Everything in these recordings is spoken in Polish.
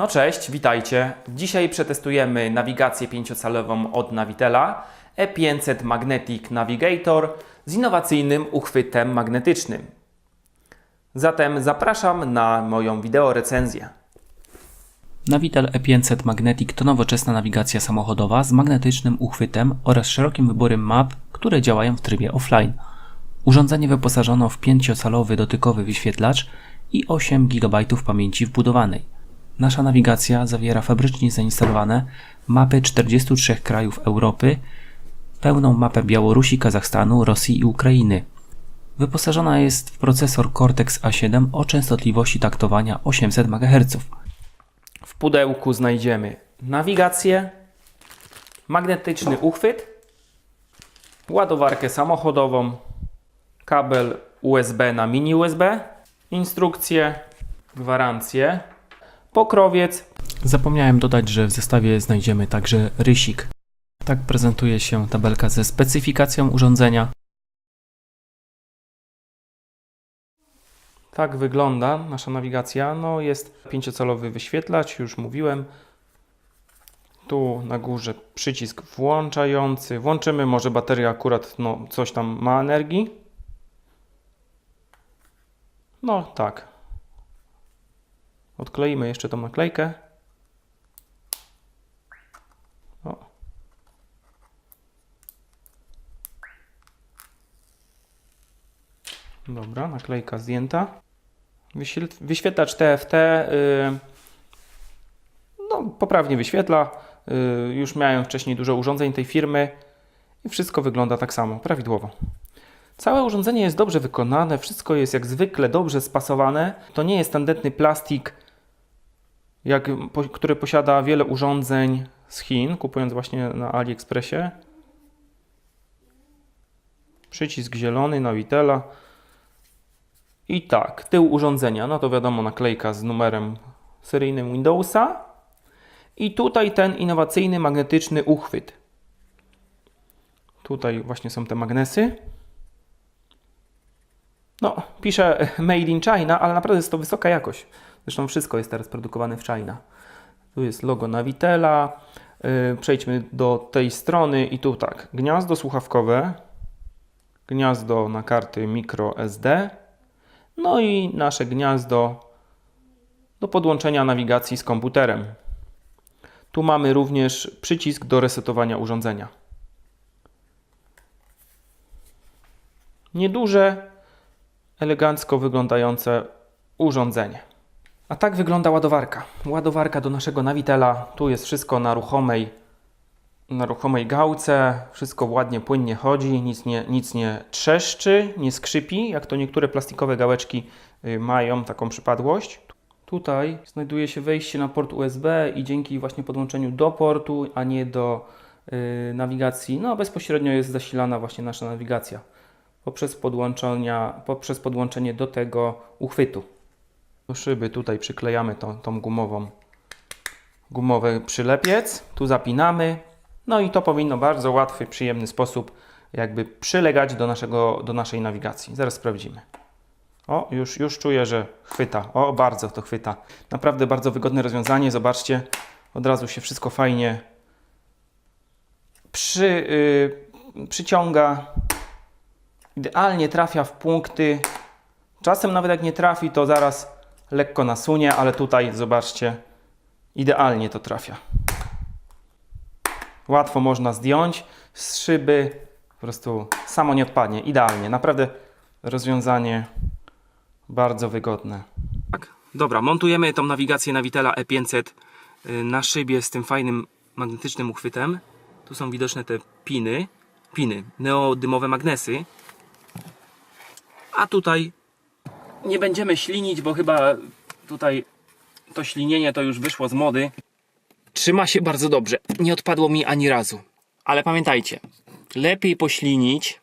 No cześć, witajcie. Dzisiaj przetestujemy nawigację pięciocalową od Navitela E500 Magnetic Navigator z innowacyjnym uchwytem magnetycznym. Zatem zapraszam na moją wideo recenzję. Navitel E500 Magnetic to nowoczesna nawigacja samochodowa z magnetycznym uchwytem oraz szerokim wyborem map, które działają w trybie offline. Urządzenie wyposażono w 5-calowy dotykowy wyświetlacz i 8 GB pamięci wbudowanej. Nasza nawigacja zawiera fabrycznie zainstalowane mapy 43 krajów Europy, pełną mapę Białorusi, Kazachstanu, Rosji i Ukrainy. Wyposażona jest w procesor Cortex A7 o częstotliwości taktowania 800 MHz. W pudełku znajdziemy nawigację, magnetyczny uchwyt, ładowarkę samochodową, kabel USB na mini USB, instrukcję, gwarancję, pokrowiec, Zapomniałem dodać, że w zestawie znajdziemy także rysik. Tak prezentuje się tabelka ze specyfikacją urządzenia. Tak wygląda nasza nawigacja. No jest pięciocalowy wyświetlacz, już mówiłem. Tu na górze przycisk włączający. Włączymy, może bateria akurat no, coś tam ma energii. No tak. Odkleimy jeszcze tą naklejkę. O. Dobra, naklejka zdjęta. Wyświetl- Wyświetlacz TFT y, no, poprawnie wyświetla. Y, już miałem wcześniej dużo urządzeń tej firmy i wszystko wygląda tak samo, prawidłowo. Całe urządzenie jest dobrze wykonane, wszystko jest jak zwykle dobrze spasowane. To nie jest tandetny plastik, jak, po, który posiada wiele urządzeń z Chin, kupując właśnie na AliExpressie. Przycisk zielony na Vitela. I tak, tył urządzenia, no to wiadomo, naklejka z numerem seryjnym Windowsa. I tutaj ten innowacyjny magnetyczny uchwyt. Tutaj właśnie są te magnesy. No, pisze Made in China, ale naprawdę jest to wysoka jakość. Zresztą wszystko jest teraz produkowane w China. Tu jest logo Navitela. Yy, Przejdźmy do tej strony i tu tak, gniazdo słuchawkowe, gniazdo na karty micro SD, no i nasze gniazdo do podłączenia nawigacji z komputerem. Tu mamy również przycisk do resetowania urządzenia. Nieduże, elegancko wyglądające urządzenie. A tak wygląda ładowarka. Ładowarka do naszego Navitela. Tu jest wszystko na ruchomej, na ruchomej gałce. Wszystko ładnie, płynnie chodzi. Nic nie, nic nie trzeszczy, nie skrzypi, jak to niektóre plastikowe gałeczki y, mają taką przypadłość. Tutaj znajduje się wejście na port USB i dzięki właśnie podłączeniu do portu, a nie do y, nawigacji, no bezpośrednio jest zasilana właśnie nasza nawigacja poprzez, poprzez podłączenie do tego uchwytu. Do szyby tutaj przyklejamy tą, tą gumową, gumowy przylepiec, tu zapinamy, no i to powinno w bardzo łatwy, przyjemny sposób jakby przylegać do, naszego, do naszej nawigacji. Zaraz sprawdzimy. O, już, już czuję, że chwyta. O, bardzo to chwyta. Naprawdę bardzo wygodne rozwiązanie. Zobaczcie, od razu się wszystko fajnie przy, yy, przyciąga. Idealnie trafia w punkty. Czasem nawet jak nie trafi, to zaraz lekko nasunie, ale tutaj zobaczcie, idealnie to trafia. Łatwo można zdjąć z szyby, po prostu samo nie odpadnie. Idealnie, naprawdę rozwiązanie bardzo wygodne. Tak, dobra, montujemy tą nawigację Navitela E500 y, na szybie z tym fajnym magnetycznym uchwytem. Tu są widoczne te piny, piny, neodymowe magnesy. A tutaj nie będziemy ślinić, bo chyba tutaj to ślinienie to już wyszło z mody. Trzyma się bardzo dobrze. Nie odpadło mi ani razu. Ale pamiętajcie, lepiej poślinić.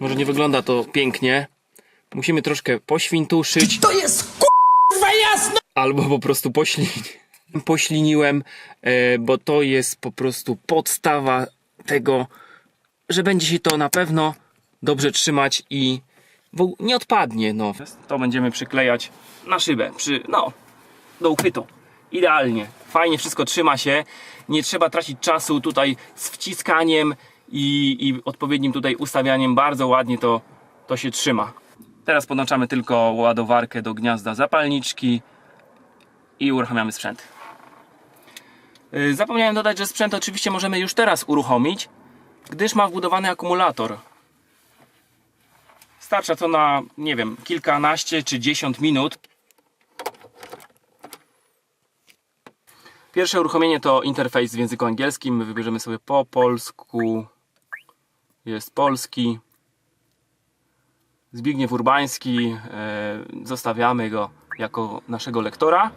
Może nie wygląda to pięknie. Musimy troszkę poświntuszyć. To jest kurwa jasno! Albo po prostu poślinić. Pośliniłem, e, bo to jest po prostu podstawa tego, że będzie się to na pewno dobrze trzymać i nie odpadnie. No. To będziemy przyklejać na szybę, przy, no, do uchwytu. idealnie. Fajnie wszystko trzyma się. Nie trzeba tracić czasu tutaj z wciskaniem i, i odpowiednim tutaj ustawianiem. Bardzo ładnie to, to się trzyma. Teraz podłączamy tylko ładowarkę do gniazda zapalniczki i uruchamiamy sprzęt. Yy, Zapomniałem dodać, że sprzęt oczywiście możemy już teraz uruchomić, gdyż ma wbudowany akumulator. Starcza to na, nie wiem, kilkanaście czy dziesiąt minut. Pierwsze uruchomienie to interfejs w języku angielskim. My wybierzemy sobie po polsku. Jest polski. Zbigniew Urbański. e, Zostawiamy go jako naszego lektora.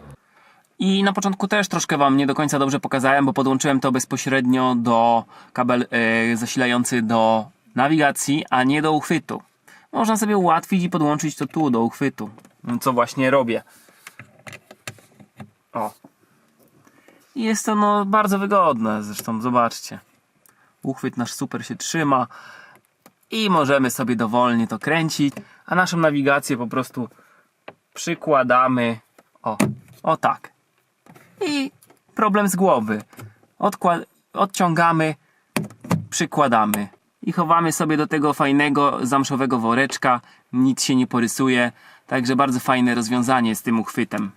I na początku też troszkę Wam nie do końca dobrze pokazałem, bo podłączyłem to bezpośrednio do kabel e, zasilający do nawigacji, a nie do uchwytu. Można sobie ułatwić i podłączyć to tu do uchwytu. Co właśnie robię. O. Jest to no bardzo wygodne, zresztą zobaczcie. Uchwyt nasz super się trzyma i możemy sobie dowolnie to kręcić, a naszą nawigację po prostu przykładamy o, o tak. I problem z głowy. Odkła- odciągamy, przykładamy i chowamy sobie do tego fajnego zamszowego woreczka. Nic się nie porysuje, także bardzo fajne rozwiązanie z tym uchwytem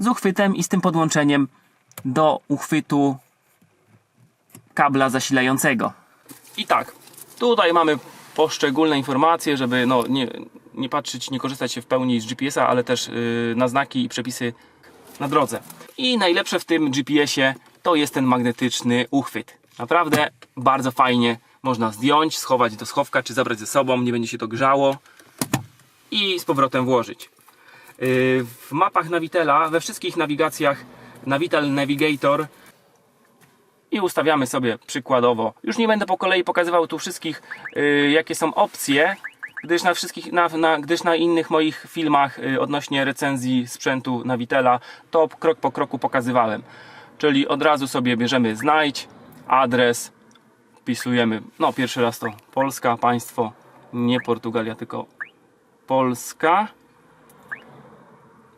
z uchwytem i z tym podłączeniem do uchwytu kabla zasilającego. I tak, tutaj mamy poszczególne informacje, żeby no, nie, nie patrzeć, nie korzystać się w pełni z GPS-a, ale też yy, na znaki i przepisy na drodze. I najlepsze w tym GPS-ie to jest ten magnetyczny uchwyt. Naprawdę bardzo fajnie można zdjąć, schować do schowka, czy zabrać ze sobą, nie będzie się to grzało i z powrotem włożyć. Yy, W mapach Navitela, we wszystkich nawigacjach Navitel Navigator i ustawiamy sobie przykładowo. Już nie będę po kolei pokazywał tu wszystkich, yy, jakie są opcje, gdyż na, wszystkich, na, na, gdyż na innych moich filmach yy, odnośnie recenzji sprzętu Navitela to krok po kroku pokazywałem. Czyli od razu sobie bierzemy znajdź, adres, wpisujemy, no pierwszy raz to Polska, państwo, nie Portugalia, tylko Polska.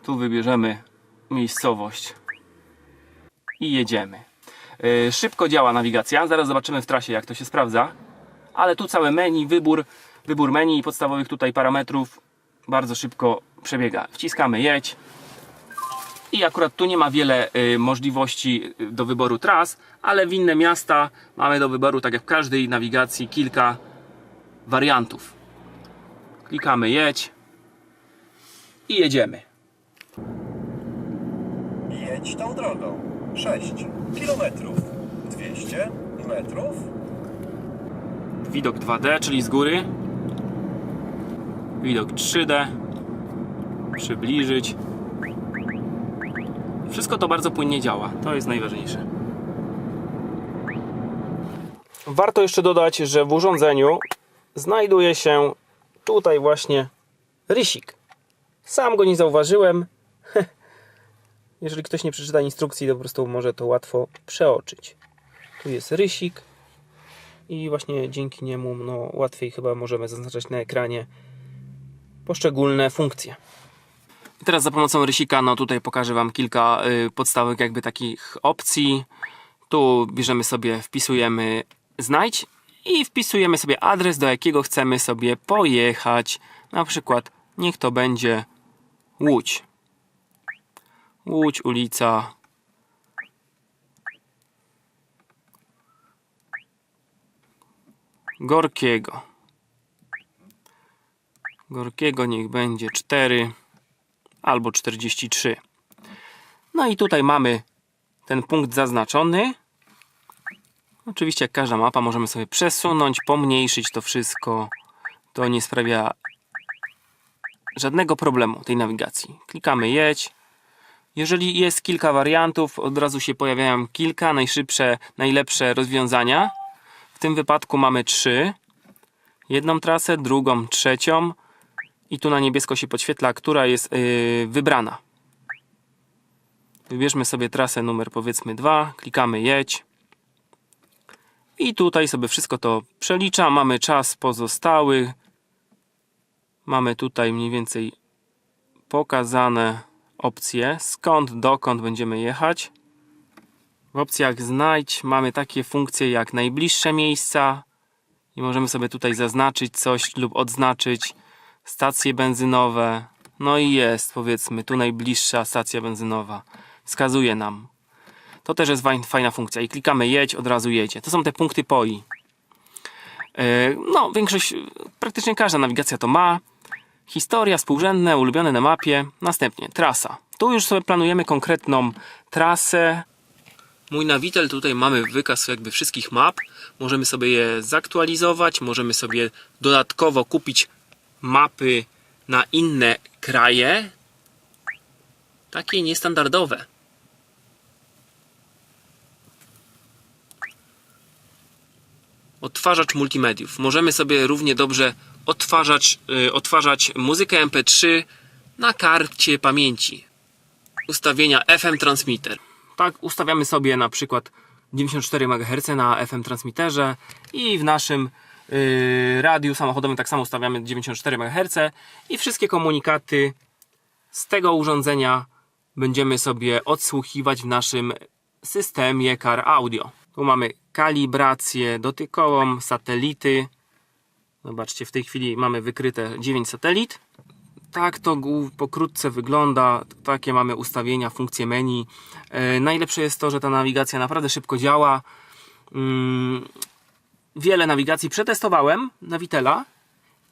Tu wybierzemy miejscowość i jedziemy. Yy, Szybko działa nawigacja, zaraz zobaczymy w trasie jak to się sprawdza. Ale tu całe menu, wybór, wybór menu i podstawowych tutaj parametrów bardzo szybko przebiega. Wciskamy jedź. I akurat tu nie ma wiele y, możliwości y, do wyboru tras, ale w inne miasta mamy do wyboru, tak jak w każdej nawigacji, kilka wariantów. Klikamy jedź i jedziemy. Jedź tą drogą. 6 kilometrów. 200 metrów. Widok 2D, czyli z góry. Widok 3D. Przybliżyć. Wszystko to bardzo płynnie działa. To jest najważniejsze. Warto jeszcze dodać, że w urządzeniu znajduje się tutaj właśnie rysik. Sam go nie zauważyłem. Jeżeli ktoś nie przeczyta instrukcji, to po prostu może to łatwo przeoczyć. Tu jest rysik i właśnie dzięki niemu no, łatwiej chyba możemy zaznaczać na ekranie poszczególne funkcje. Teraz za pomocą rysika, no tutaj pokażę Wam kilka y, podstawowych jakby takich opcji. Tu bierzemy sobie, wpisujemy znajdź i wpisujemy sobie adres, do jakiego chcemy sobie pojechać. Na przykład niech to będzie Łódź. Łódź, ulica Gorkiego. Gorkiego niech będzie 4 albo 43. No i tutaj mamy ten punkt zaznaczony. Oczywiście jak każda mapa możemy sobie przesunąć, pomniejszyć to wszystko. To nie sprawia żadnego problemu tej nawigacji. Klikamy jedź. Jeżeli jest kilka wariantów, od razu się pojawiają kilka najszybsze, najlepsze rozwiązania. W tym wypadku mamy trzy. Jedną trasę, drugą, trzecią. I tu na niebiesko się podświetla, która jest yy, wybrana. Wybierzmy sobie trasę numer powiedzmy 2, klikamy jedź. I tutaj sobie wszystko to przelicza. Mamy czas pozostały. Mamy tutaj mniej więcej pokazane opcje, skąd, dokąd będziemy jechać. W opcjach znajdź mamy takie funkcje jak najbliższe miejsca i możemy sobie tutaj zaznaczyć coś lub odznaczyć stacje benzynowe. No i jest, powiedzmy, tu najbliższa stacja benzynowa. Wskazuje nam. To też jest fajn- fajna funkcja. I klikamy jedź, od razu jedzie. To są te punkty POI. Yy, No, większość, praktycznie każda nawigacja to ma. Historia, współrzędne, ulubione na mapie. Następnie trasa. Tu już sobie planujemy konkretną trasę. Mój nawitel, tutaj mamy wykaz jakby wszystkich map. Możemy sobie je zaktualizować, możemy sobie dodatkowo kupić mapy na inne kraje. Takie niestandardowe. Odtwarzacz multimediów. Możemy sobie równie dobrze odtwarzać, y, odtwarzać muzykę MP3 na karcie pamięci. Ustawienia FM transmitter. Tak, ustawiamy sobie na przykład 94 MHz na FM transmitterze i w naszym radiu samochodowym tak samo ustawiamy 94 MHz i wszystkie komunikaty z tego urządzenia będziemy sobie odsłuchiwać w naszym systemie Car Audio. Tu mamy kalibrację dotykową, satelity. Zobaczcie, w tej chwili mamy wykryte 9 satelit. Tak to pokrótce wygląda. Takie mamy ustawienia, funkcje menu. E, najlepsze jest to, że ta nawigacja naprawdę szybko działa. Wiele nawigacji przetestowałem na Vitela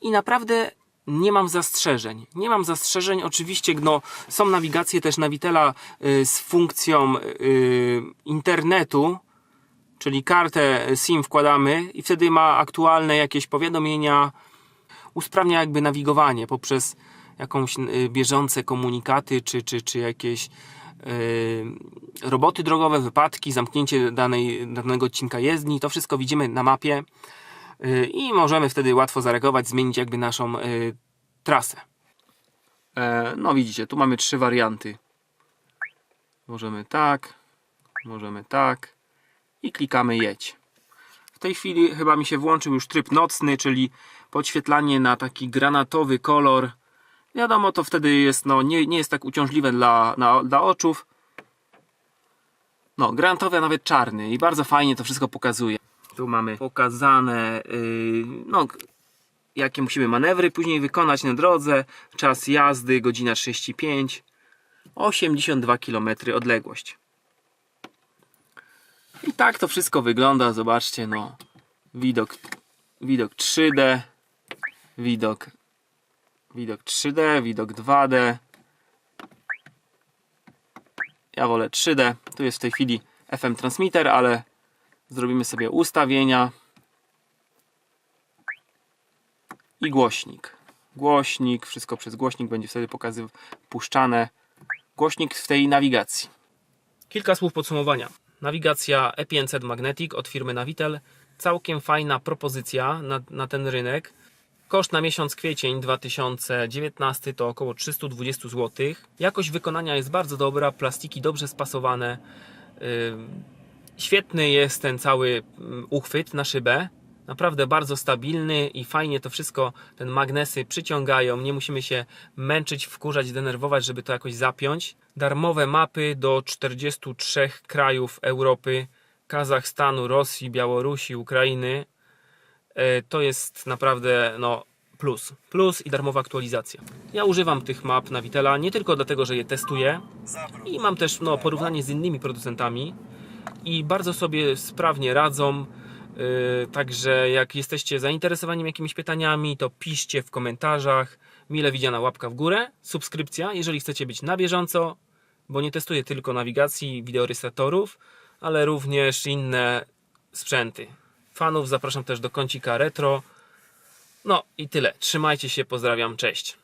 i naprawdę nie mam zastrzeżeń. Nie mam zastrzeżeń. Oczywiście no, są nawigacje też na Vitela y, z funkcją y, internetu, czyli kartę SIM wkładamy i wtedy ma aktualne jakieś powiadomienia, usprawnia jakby nawigowanie poprzez jakąś y, bieżące komunikaty, czy, czy, czy jakieś y, roboty drogowe, wypadki, zamknięcie danej, danego odcinka jezdni. To wszystko widzimy na mapie y, i możemy wtedy łatwo zareagować, zmienić jakby naszą y, trasę. E, no widzicie, tu mamy trzy warianty. Możemy tak, możemy tak i klikamy jedź. W tej chwili chyba mi się włączył już tryb nocny, czyli podświetlanie na taki granatowy kolor. Wiadomo, to wtedy jest, no, nie, nie jest tak uciążliwe dla, na, dla oczów. No, granatowy, a nawet czarny i bardzo fajnie to wszystko pokazuje. Tu mamy pokazane, yy, no, jakie musimy manewry później wykonać na drodze. Czas jazdy, godzina 35. 82 km odległość. I tak to wszystko wygląda, zobaczcie, no. Widok, widok 3D, widok, widok 3D, widok 2D. Ja wolę 3D. Tu jest w tej chwili FM transmitter, ale zrobimy sobie ustawienia i głośnik. Głośnik, wszystko przez głośnik będzie wtedy pokazywał, puszczane. Głośnik w tej nawigacji. Kilka słów podsumowania. Nawigacja E500 Magnetic od firmy Navitel. Całkiem fajna propozycja na, na ten rynek. Koszt na miesiąc kwiecień 2019 to około 320 zł. Jakość wykonania jest bardzo dobra, plastiki dobrze spasowane. Świetny jest ten cały uchwyt na szybę. Naprawdę bardzo stabilny i fajnie to wszystko, ten magnesy przyciągają. Nie musimy się męczyć, wkurzać, denerwować, żeby to jakoś zapiąć. Darmowe mapy do 43 krajów Europy, Kazachstanu, Rosji, Białorusi, Ukrainy. E, To jest naprawdę no, plus. Plus i darmowa aktualizacja. Ja używam tych map na Vitela nie tylko dlatego, że je testuję i mam też no, porównanie z innymi producentami i bardzo sobie sprawnie radzą. Yy, Także jak jesteście zainteresowani jakimiś pytaniami, to piszcie w komentarzach. Mile widziana łapka w górę, subskrypcja, jeżeli chcecie być na bieżąco, bo nie testuję tylko nawigacji, wideorejestratorów, ale również inne sprzęty. Fanów zapraszam też do kącika retro. No i tyle. Trzymajcie się, pozdrawiam, cześć.